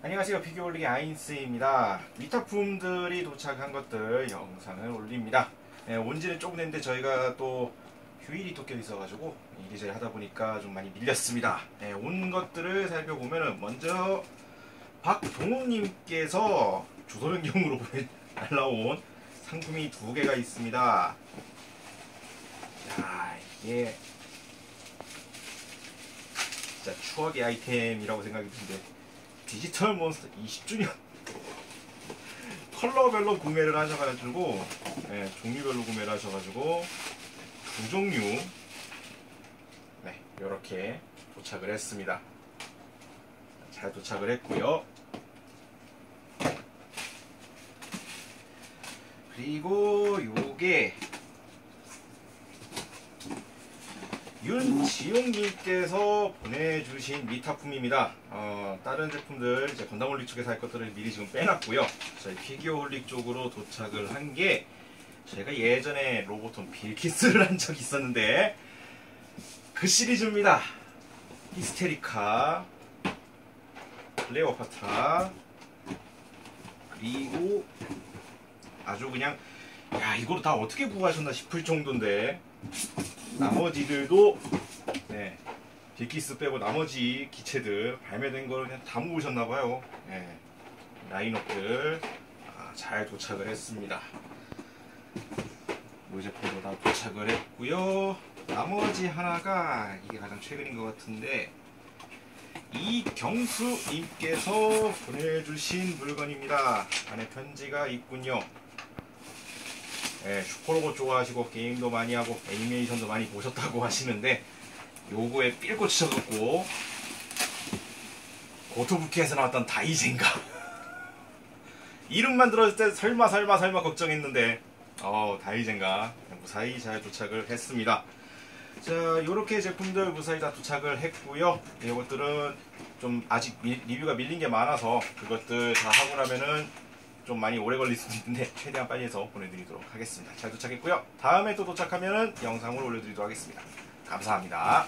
안녕하세요. 피규어올리기 아인스입니다. 위탁품들이 도착한 것들 영상을 올립니다. 네, 온지는 조금 됐는데 저희가 또 휴일이 또 껴있어가지고 이리저리 하다보니까 좀 많이 밀렸습니다. 네, 온 것들을 살펴보면 먼저 박동욱님께서 주소 변경으로 날라온 상품이 두 개가 있습니다. 자 이게 추억의 아이템이라고 생각이 드는데 디지털 몬스터 20주년. 컬러별로 구매를 하셔가지고 네, 종류별로 구매를 하셔가지고 두 종류 네 이렇게 도착을 했습니다. 잘 도착을 했고요. 그리고 요게 윤지용님께서 보내주신 미타품입니다. 어, 다른 제품들 이제 건담홀릭 쪽에서 할 것들을 미리 지금 빼놨고요. 저희 피규어홀릭 쪽으로 도착을 한게 저희가 예전에 로보톤 빌키스를 한 적이 있었는데 그 시리즈입니다. 히스테리카, 레오파타, 그리고 아주 그냥 야 이거를 다 어떻게 구하셨나 싶을 정도인데 나머지들도 네, 빅키스 빼고 나머지 기체들 발매된 걸 그냥 다 모으셨나 봐요. 네, 라인업들 아, 잘 도착을 했습니다. 이 제품도 다 도착을 했고요. 나머지 하나가 이게 가장 최근인 것 같은데 이경수님께서 보내주신 물건입니다. 안에 편지가 있군요. 예, 슈퍼로봇 좋아하시고 게임도 많이 하고 애니메이션도 많이 보셨다고 하시는데 요거에 삘 꽂히셔갖고 고토부키에서 나왔던 다이젠가. 이름만 들었을 때 설마 설마 설마 걱정했는데 어 다이젠가. 무사히 잘 도착을 했습니다. 자 요렇게 제품들 무사히 다 도착을 했고요. 이것들은 좀 아직 미, 리뷰가 밀린 게 많아서 그것들 다 하고 나면은 좀 많이 오래 걸릴 수도 있는데 최대한 빨리 해서 보내드리도록 하겠습니다. 잘 도착했고요. 다음에 또 도착하면 영상을 올려드리도록 하겠습니다. 감사합니다.